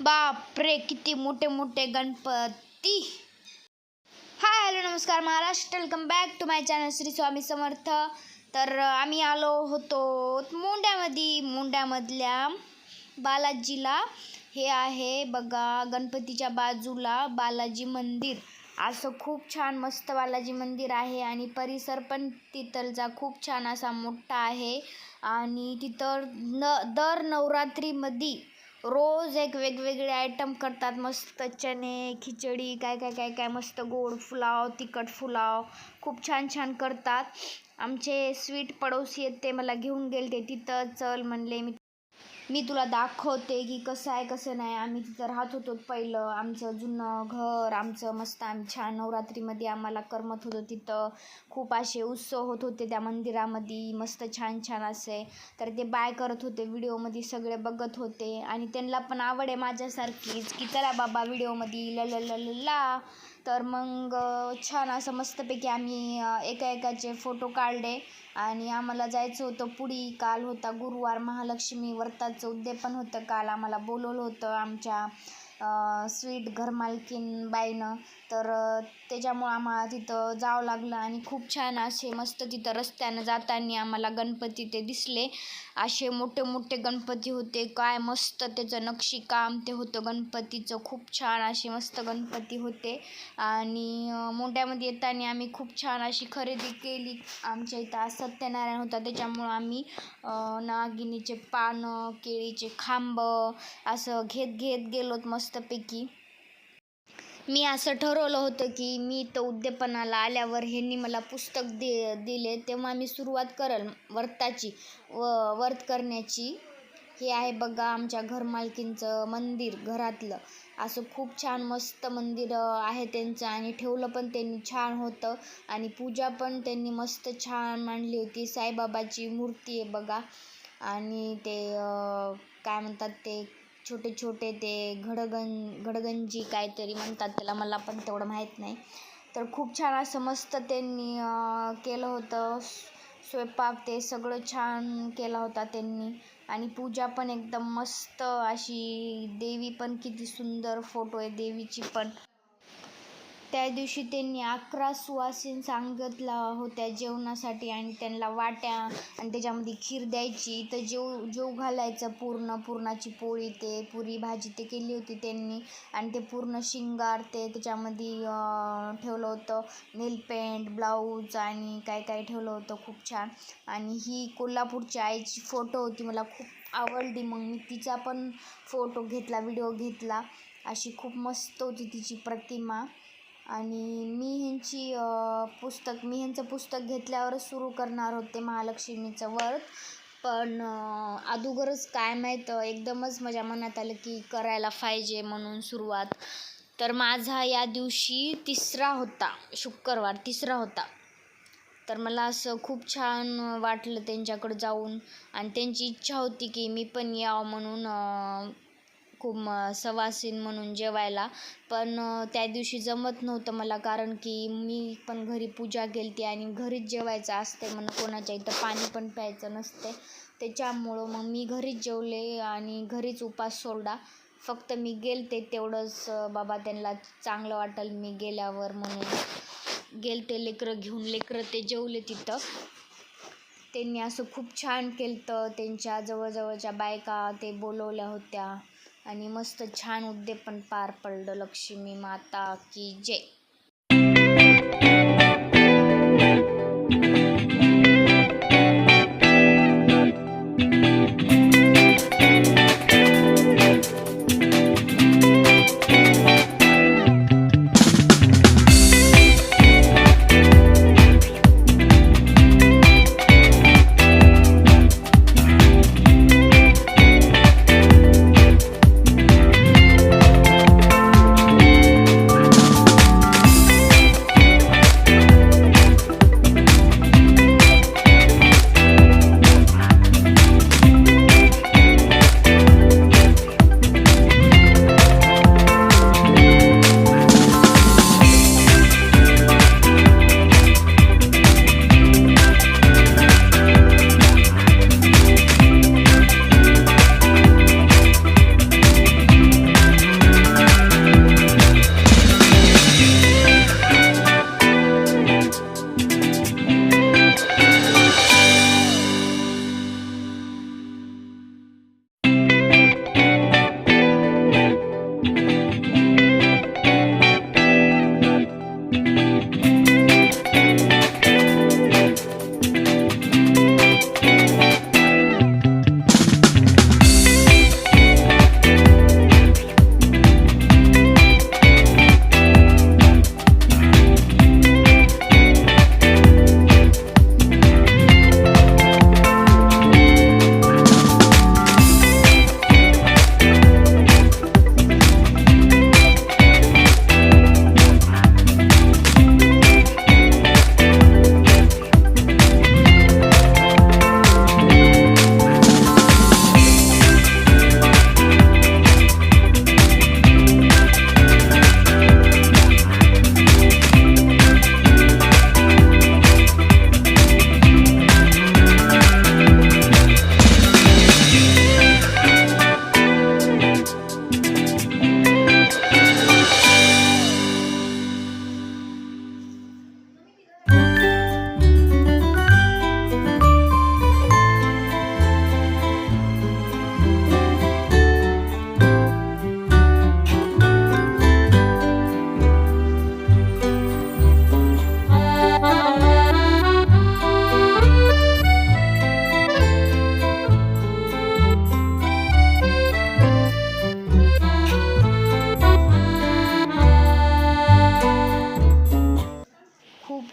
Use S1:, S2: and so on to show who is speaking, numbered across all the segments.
S1: बापरे किती मोठे मोठे गणपती. हाय हॅलो नमस्कार Maharashtra. Welcome back to my channel Shri Swami Samarth. तर आम्ही आलो होतो मोंड्यामध्ये मोंड्यामधल्या बालाजीला. हे आहे बघा गणपतीच्या बाजूला बालाजी मंदिर. असं खूप छान मस्त बालाजी मंदिर आहे आणि परिसर पण तिथलचा खूप छान असा मोठा आहे. आणि तिथं न दर नवरात्रीमध्ये रोज एक वेगवेगळे आयटम करतात. मस्त चणे खिचडी काय काय काय काय मस्त गोड फुलाव तिखट फुलाव खूप छान छान करतात. आमचे स्वीट पडोसी आहेत ते मला घेऊन गेले ते तिथं चल म्हणले मी मी तुला दाखवते की कसं आहे कसं नाही. आम्ही तिथं राहत होतो पहिलं. आमचं जुनं घर आमचं मस्त आम्ही छान नवरात्रीमध्ये आम्हाला करमत होतं तिथं. खूप असे उत्सव होत होते त्या मंदिरामध्ये. मस्त छान छान असे. तर ते बाय करत होते व्हिडिओमध्ये सगळे बघत होते. आणि त्यांना पण आवड आहे माझ्यासारखीच की चला बाबा व्हिडिओमध्ये ल ल ल ला. तर मग छान असं मस्तपैकी आम्ही एका एकाचे फोटो काढले. आणि आम्हाला जायचं होतं पुढी. काल होता गुरुवार. महालक्ष्मी व्रताचं उद्यापन होतं. काल आम्हाला बोलवलं होतं आमच्या स्वीट घरमालकीन बाईनं. तर त्याच्यामुळं आम्हाला तिथं जावं लागलं आणि खूप छान असे मस्त तिथं रस्त्यानं जाताना आम्हाला गणपती ते दिसले. असे मोठे मोठे गणपती होते. काय मस्त त्याचं नक्षीकाम ते होतं गणपतीचं. खूप छान असे मस्त गणपती होते. आणि मोठ्यामध्ये येताना आम्ही खूप छान अशी खरेदी केली. आमच्या इथं आज सत्यनारायण होता. त्याच्यामुळं आम्ही नागिनीचे पानं केळीचे खांब असं घेत घेत गेलोत मस्त मस्तपैकी. मी असं ठरवलं होतं की मी इथं उद्यापनाला आल्यावर ह्यांनी मला पुस्तक दे दिले. तेव्हा मी सुरुवात करल व्रताची. व व्रत करण्याची. हे आहे बघा आमच्या घरमालकींचं मंदिर घरातलं. असं खूप छान मस्त मंदिर आहे त्यांचं आणि ठेवलं पण त्यांनी छान होतं. आणि पूजा पण त्यांनी मस्त छान मांडली होती. साईबाबाची मूर्ती आहे बघा. आणि ते काय म्हणतात ते छोटे छोटे ते घडगं घडगंजी काहीतरी म्हणतात त्याला मला पण तेवढं माहीत नाही. तर खूप छान असं मस्त त्यांनी केलं होतं. स्वयंपाक ते सगळं छान केला होता त्यांनी. आणि पूजा पण एकदम मस्त अशी देवी पण किती सुंदर फोटो आहे देवीची पण. त्या दिवशी त्यांनी अकरा सुवासीन सांगितल्या होत्या जेवणासाठी आणि त्यांना वाट्या आणि त्याच्यामध्ये खीर द्यायची. तर जेव जेव घालायचं पूर्ण पुरणाची पोळी ते पुरी भाजी ते केली होती त्यांनी. आणि ते पूर्ण शिंगार ते त्याच्यामध्ये ठेवलं होतं. नेलपेंट ब्लाऊज आणि काय काय ठेवलं होतं खूप छान. आणि ही कोल्हापूरची आईची फोटो होती. मला खूप आवडली. मग मी तिचा पण फोटो घेतला व्हिडिओ घेतला. अशी खूप मस्त होती तिची प्रतिमा. आणि मी ह्यांची पुस्तक मी ह्यांचं पुस्तक घेतल्यावरच सुरू करणार होते महालक्ष्मीचं व्रत. पण अगोदरच काय माहीत एकदमच माझ्या मनात आलं की करायला पाहिजे म्हणून सुरुवात. तर माझा या दिवशी तिसरा होता शुक्रवार तिसरा होता. तर मला असं खूप छान वाटलं त्यांच्याकडं जाऊन. आणि त्यांची इच्छा होती की मी पण यावं म्हणून खूप म- सवासीन म्हणून जेवायला. पण त्या दिवशी जमत नव्हतं मला कारण की मी पण घरी पूजा केली होती आणि घरीच जेवायचं असते म्हणून कोणाच्या इथं पाणी पण प्यायचं नसते त्याच्यामुळं मग मी घरीच जेवले आणि घरीच उपास सोडला. फक्त मी गेलते तेवढंच बाबा त्यांना चांगलं वाटेल मी गेल्यावर म्हणून. गेलते लेकरं घेऊन लेकरं ते जेवले तिथं. त्यांनी असं खूप छान केलं त्यांच्या जवळजवळच्या बायका ते बोलवल्या होत्या. आणि मस्त छान उद्यापन पार पडलं लक्ष्मी माता की जय.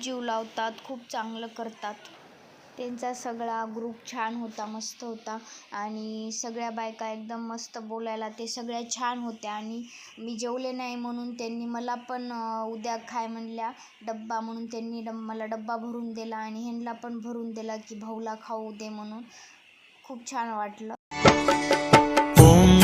S1: जीव लावतात खूप चांगलं करतात. त्यांचा सगळा ग्रुप छान होता मस्त होता. आणि सगळ्या बायका एकदम मस्त बोलायला ते सगळ्या छान होत्या. आणि मी जेवले नाही म्हणून त्यांनी मला पण उद्या खाय म्हणल्या डब्बा म्हणून त्यांनी डब मला डब्बा भरून दिला आणि ह्यांना पण भरून दिला की भाऊला खाऊ दे म्हणून. खूप छान वाटलं.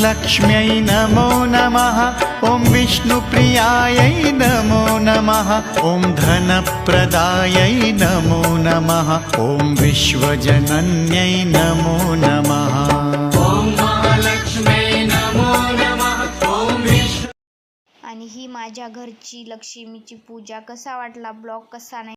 S2: महालक्ष्म्यै नमो नमः। ॐ विष्णुप्रियायै नमो नमः। ॐ धनप्रदायै नमो नमः। ॐ विश्वजनन्यै नमो नमः।
S1: आणि ही माझ्या घरची लक्ष्मीची पूजा कसा वाटला? ब्लॉग कसा नाही?